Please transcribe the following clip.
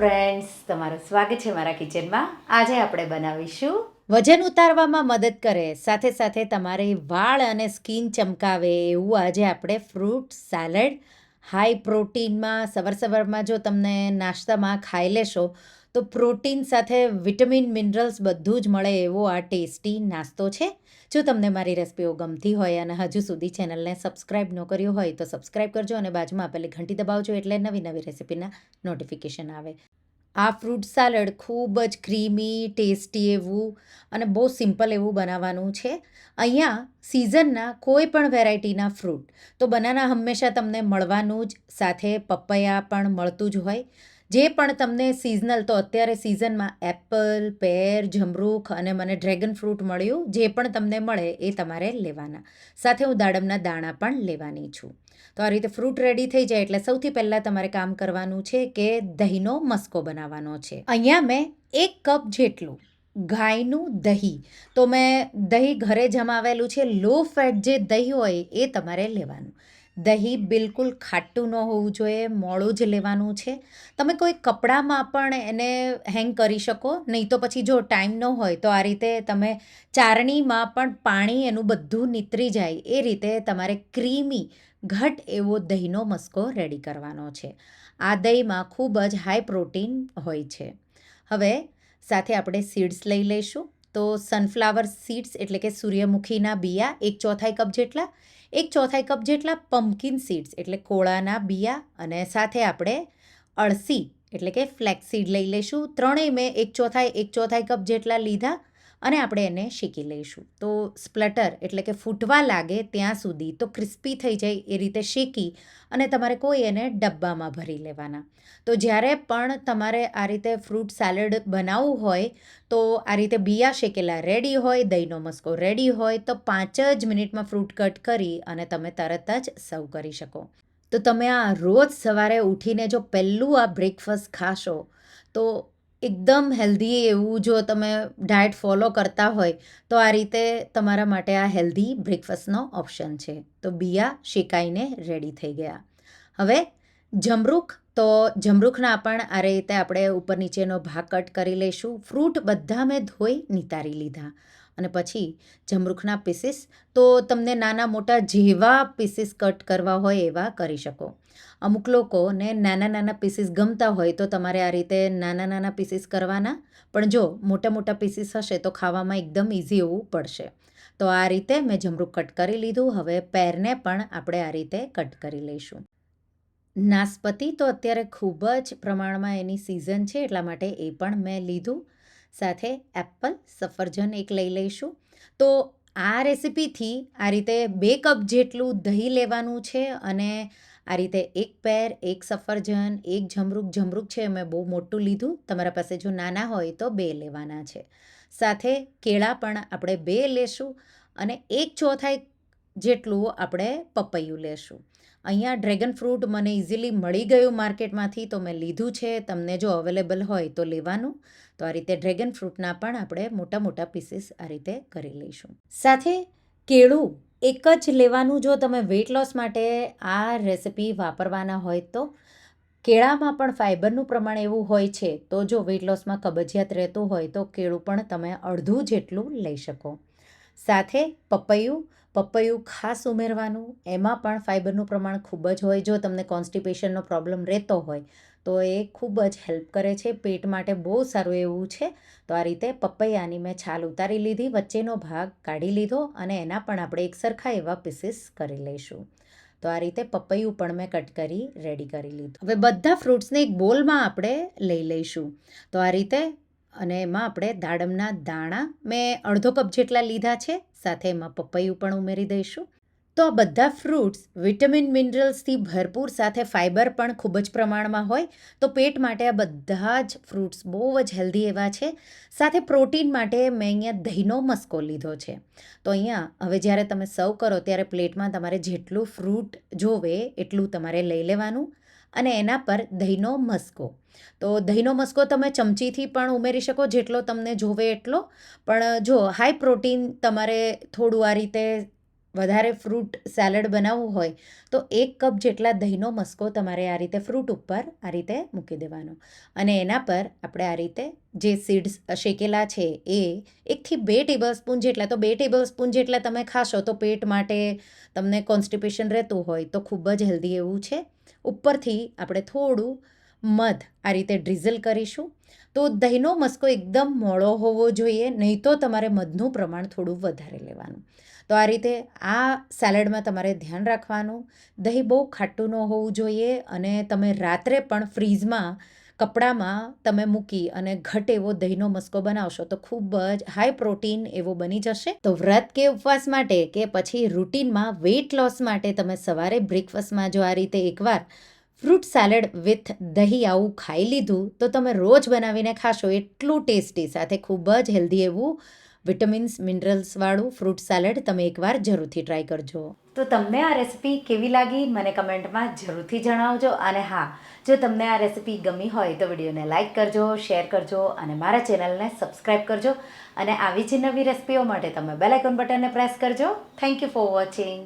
Friends તમારું સ્વાગત છે મારા કિચનમાં આજે આપણે બનાવીશું વજન ઉતારવામાં મદદ કરે, સાથે સાથે તમારી વાળ અને સ્કિન ચમકાવે એવું આજે આપણે ફ્રૂટ સેલેડ હાઈ પ્રોટીનમાં સવાર સવારમાં જો તમને નાસ્તામાં ખાઈ લેશો, તો પ્રોટીન સાથે વિટામિન મિનરલ્સ બધું જ મળે એવો આ ટેસ્ટી નાસ્તો છે. જો તમને મારી રેસિપીઓ ગમતી હોય અને હજુ સુધી ચેનલને સબસ્ક્રાઇબ ન કર્યું હોય તો સબસ્ક્રાઇબ કરજો અને બાજુમાં આપેલી ઘંટી દબાવજો એટલે નવી નવી રેસિપીના નોટિફિકેશન આવે. આ ફ્રૂટ સાલડ ખૂબ જ ક્રીમી, ટેસ્ટી એવું અને બહુ સિમ્પલ એવું બનાવવાનું છે. અહીંયા સિઝનના કોઈ પણ વેરાયટીના ફ્રૂટ, તો બનાના હંમેશા તમને મળવાનું જ, સાથે પપૈયા પણ મળતું જ હોય. જે પણ તમને સિઝનલ તો અત્યારે સિઝનમાં એપલ પેર જમરૂખ અને મને ડ્રેગન ફ્રૂટ મળ્યું, જે પણ તમને મળે એ તમારે લેવાના. સાથે હું દાડમના દાણા પણ લેવાની છું. તો આ રીતે ફ્રૂટ રેડી થઈ જાય એટલે સૌથી પહેલાં તમારે કામ કરવાનું છે કે દહીંનો મસ્કો બનાવવાનો છે. અહીંયા મેં એક કપ જેટલું ગાયનું દહીં. તો મેં દહીં ઘરે જમાવેલું છે લો ફેટ જે દહીં હોય એ તમારે લેવાનું. દહીં બિલકુલ ખાટું ન હોવું જોઈએ મોડું જ લેવાનું છે. તમે કોઈ કપડામાં પણ એને હેંગ કરી શકો, નહીં તો પછી જો ટાઈમ ન હોય તો આ રીતે તમે ચારણીમાં પણ પાણી એનું બધું નીતરી જાય. એ રીતે તમારે ક્રીમી, ઘટ એવો દહીંનો મસ્કો રેડી કરવાનો છે. આ દહીંમાં ખૂબ જ હાઈ પ્રોટીન હોય છે. હવે સાથે આપણે સીડ્સ લઈ લઈશું. તો સનફ્લાવર સીડ્સ એટલે કે સૂર્યમુખીના બિયા, એક ચોથાઈ કપ જેટલા, એક ચોથાઈ કપ જેટલા પમ્પકિન સીડ્સ એટલે કોળાના બિયા અને સાથે આપણે અળસી એટલે કે ફ્લેક્સીડ લઈ લઈશું. ત્રણેય મેં એક ચોથાઈ એક ચોથાઈ કપ જેટલા લીધા. અને આપણે એને શેકી લઈશું. તો સ્પ્લટર એટલે કે ફૂટવા લાગે ત્યાં સુધી તો ક્રિસ્પી થઈ જાય એ રીતે શેકી અને તમારે કોઈ એને ડબ્બામાં ભરી લેવાના. તો જ્યારે પણ તમારે આ રીતે ફ્રૂટ સેલડ બનાવવું હોય તો આ રીતે બિયા શેકેલા રેડી હોય, દહીંનો મસ્કો રેડી હોય, તો પાંચ જ મિનિટમાં ફ્રૂટ કટ કરી અને તમે તરત જ સર્વ કરી શકો. તો તમે આ રોજ સવારે ઉઠીને જો પહેલું આ બ્રેકફાસ્ટ ખાશો તો એકદમ હેલ્ધી એવું જો તમે ડાયટ ફોલો કરતા હોય, તો આ રીતે તમારા માટે આ હેલ્ધી બ્રેકફાસ્ટનો ઓપ્શન છે. તો બિયા શેકાઈને રેડી થઈ ગયા. હવે જમરૂખ તો જમરૂખના પણ આ રીતે આપણે ઉપર નીચેનો ભાગ કટ કરી લઈશું. ફ્રૂટ બધા મેં ધોઈ નિતારી લીધા. અને પછી જમરૂખના પીસીસ તો તમને નાના મોટા જેવા પીસીસ કટ કરવા હોય એવા કરી શકો. અમુક લોકોને નાના નાના પીસીસ ગમતા હોય તો તમારે આ રીતે નાના નાના પીસીસ કરવાના, પણ જો મોટા મોટા પીસીસ હશે તો ખાવામાં એકદમ ઇઝી એવું પડશે. તો આ રીતે મેં જમરૂખ કટ કરી લીધું. હવે પેરને પણ આપણે આ રીતે કટ કરી લઈશું. નાસપતિ તો અત્યારે ખૂબ જ પ્રમાણમાં એની સિઝન છે, એટલા માટે એ પણ મેં લીધું. સાથે એપલ સફરજન એક લઈ લઈશું. તો આ રેસિપીથી આ રીતે બે કપ જેટલું દહીં લેવાનું છે અને આ રીતે એક પેર, એક સફરજન, એક જમરૂક જમરૂક છે મેં બહુ મોટું લીધું. તમારા પાસે જો નાના હોય તો બે લેવાના છે. સાથે કેળા પણ આપણે બે લેશું અને એક ચોથાઈ જેટલું આપણે પપૈયું લેશું. અહીંયા ડ્રેગન ફ્રૂટ મને ઇઝીલી મળી ગયું માર્કેટમાંથી, તો મેં લીધું છે. તમને જો અવેલેબલ હોય તો લેવાનું. તો આ રીતે ડ્રેગન ફ્રૂટના પણ આપણે મોટા મોટા પીસીસ આ રીતે કરી લઈશું. સાથે કેળું એક જ લેવાનું. જો તમે વેઇટ લોસ માટે આ રેસિપી વાપરવાના હોય તો કેળામાં પણ ફાઇબરનું પ્રમાણ એવું હોય છે, તો જો વેઇટ લોસમાં કબજિયાત રહેતું હોય તો કેળું પણ તમે અડધું જેટલું લઈ શકો. સાથે પપૈયું પપૈયું ખાસ ઉમેરવાનું, એમાં પણ ફાઇબરનું પ્રમાણ ખૂબ જ હોય. જો તમને કોન્સ્ટિપેશનનો પ્રોબ્લેમ રહેતો હોય, તો એ ખૂબ જ હેલ્પ કરે છે. પેટ માટે બહુ સારું એવું છે. તો આ રીતે પપૈયાની મેં છાલ ઉતારી લીધી, વચ્ચેનો ભાગ કાઢી લીધો અને એના પણ આપણે એક સરખા એવા પીસીસ કરી લઈશું. તો આ રીતે પપૈયું પણ મેં કટ કરી રેડી કરી લીધું. હવે બધા ફ્રૂટ્સને એક બોલમાં આપણે લઈ લઈશું. તો આ રીતે અને એમાં આપણે દાડમના દાણા મેં અડધો કપ જેટલા લીધા છે, સાથે એમાં પપૈયું પણ ઉમેરી દઈશું. તો આ બધા ફ્રૂટ્સ વિટામિન મિનરલ્સથી ભરપૂર સાથે ફાઇબર પણ ખૂબ જ પ્રમાણમાં હોય, તો પેટ માટે આ બધા જ ફ્રૂટ્સ બહુ જ હેલ્ધી એવા છે. સાથે પ્રોટીન માટે મેં અહીંયા દહીંનો મસ્કો લીધો છે. તો અહીંયા હવે જ્યારે તમે સર્વ કરો ત્યારે પ્લેટમાં તમારે જેટલું ફ્રૂટ જોવે એટલું તમારે લઈ લેવાનું. અને એના પર દહીંનો મસ્કો. તો દહીંનો મસ્કો તમે ચમચીથી પણ ઉમેરી શકો, જેટલો તમને જોવે એટલો. પણ જો હાઈ પ્રોટીન તમારે થોડું આ રીતે વધારે ફ્રૂટ સેલડ બનાવવું હોય, તો એક કપ જેટલા દહીંનો મસ્કો તમારે આ રીતે ફ્રૂટ ઉપર આ રીતે મૂકી દેવાનો. અને એના પર આપણે આ રીતે જે સીડ્સ શેકેલા છે એ એકથી બે ટેબલ સ્પૂન જેટલા, તો બે ટેબલ સ્પૂન જેટલા તમે ખાશો તો પેટ માટે તમને કોન્સ્ટિપેશન રહેતું હોય તો ખૂબ જ હેલ્ધી એવું છે. ઉપરથી આપણે થોડું મધ આ રીતે ડ્રીઝલ કરીશું. તો દહીંનો મસ્કો એકદમ મોળો હોવો જોઈએ, નહીં તો તમારે મધનું પ્રમાણ થોડું વધારે લેવાનું. તો આ રીતે આ સેલડમાં તમારે ધ્યાન રાખવાનું. દહીં બહુ ખાટું ન હોવું જોઈએ અને તમે રાત્રે પણ ફ્રીઝમાં કપડામાં તમે મૂકી અને ઘટ એવો દહીંનો મસ્કો બનાવશો તો ખૂબ જ હાઈ પ્રોટીન એવો બની જશે. તો વ્રત કે ઉપવાસ માટે કે પછી રૂટીનમાં વેઇટ લોસ માટે તમે સવારે બ્રેકફાસ્ટમાં જો આ રીતે એકવાર ફ્રૂટ સેલડ વિથ દહીં આવું ખાઈ લીધું તો તમે રોજ બનાવીને ખાશો એટલું ટેસ્ટી સાથે ખૂબ જ હેલ્ધી એવું વિટામિન્સ મિનરલ્સવાળું ફ્રૂટ સેલેડ તમે એકવાર જરૂરથી ટ્રાય કરજો. તો તમને આ રેસિપી કેવી લાગી મને કમેન્ટમાં જરૂરથી જણાવજો. અને હા, જો તમને આ રેસિપી ગમી હોય તો વિડીયોને લાઇક કરજો, શેર કરજો અને મારા ચેનલને સબસ્ક્રાઈબ કરજો. અને આવી જ નવી રેસિપીઓ માટે તમે બેલ આઇકોન બટનને પ્રેસ કરજો. Thank you for watching.